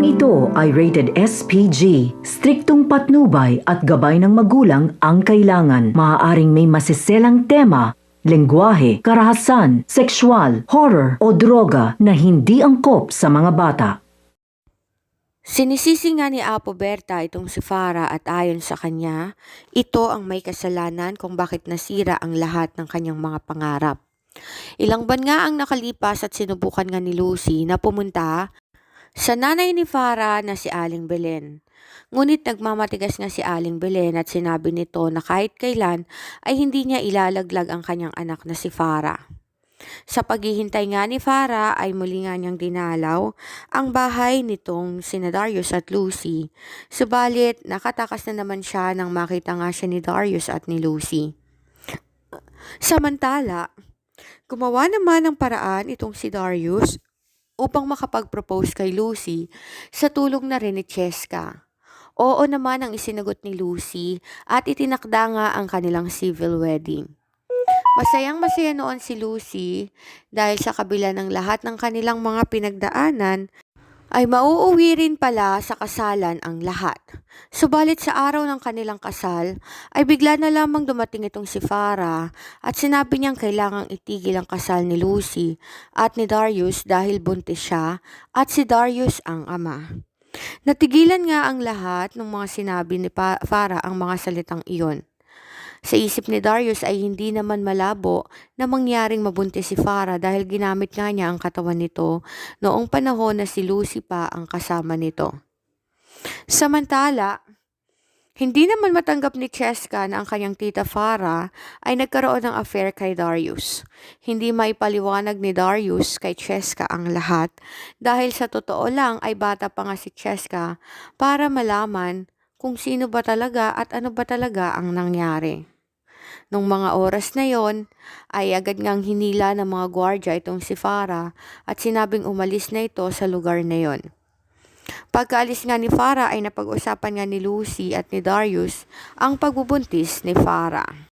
Programang ito ay rated SPG. Striktong patnubay at gabay ng magulang ang kailangan. Maaaring may masiselang tema, lengguwahe, karahasan, sexual, horror o droga na hindi angkop sa mga bata. Sinisisi nga ni Apo Berta itong si Farah at ayon sa kanya, ito ang may kasalanan kung bakit nasira ang lahat ng kanyang mga pangarap. Ilang buwan nga ang nakalipas at sinubukan nga ni Lucy na pumunta sa nanay ni Farah na si Aling Belen. Ngunit nagmamatigas nga si Aling Belen at sinabi nito na kahit kailan ay hindi niya ilalaglag ang kanyang anak na si Farah. Sa paghihintay nga ni Farah ay muli nga niyang dinalaw ang bahay nitong sina Darius at Lucy. Subalit nakatakas na naman siya nang makita nga siya ni Darius at ni Lucy. Samantala, gumawa naman ng paraan itong si Darius upang makapag-propose kay Lucy sa tulong na rin ni Cheska. Oo naman ang isinagot ni Lucy at itinakda nga ang kanilang civil wedding. Masayang masaya noon si Lucy dahil sa kabila ng lahat ng kanilang mga pinagdaanan ay mauuwi rin pala sa kasalan ang lahat. Subalit sa araw ng kanilang kasal ay bigla na lamang dumating itong si Farah at sinabi niyang kailangang itigil ang kasal ni Lucy at ni Darius dahil buntis siya at si Darius ang ama. Natigilan nga ang lahat ng mga sinabi ni Farah ang mga salitang iyon. Sa isip ni Darius ay hindi naman malabo na mangyaring mabuntis si Farah dahil ginamit nga niya ang katawan nito noong panahon na si Lucy pa ang kasama nito. Samantala, hindi naman matanggap ni Cheska na ang kanyang tita Farah ay nagkaroon ng affair kay Darius. Hindi maipaliwanag ni Darius kay Cheska ang lahat dahil sa totoo lang ay bata pa nga si Cheska para malaman kung sino ba talaga at ano ba talaga ang nangyari. Nung mga oras na yon, ay agad ngang hinila ng mga gwardya itong si Farah at sinabing umalis na ito sa lugar na yon. Pagkaalis nga ni Farah ay napag-usapan nga ni Lucy at ni Darius ang pagbubuntis ni Farah.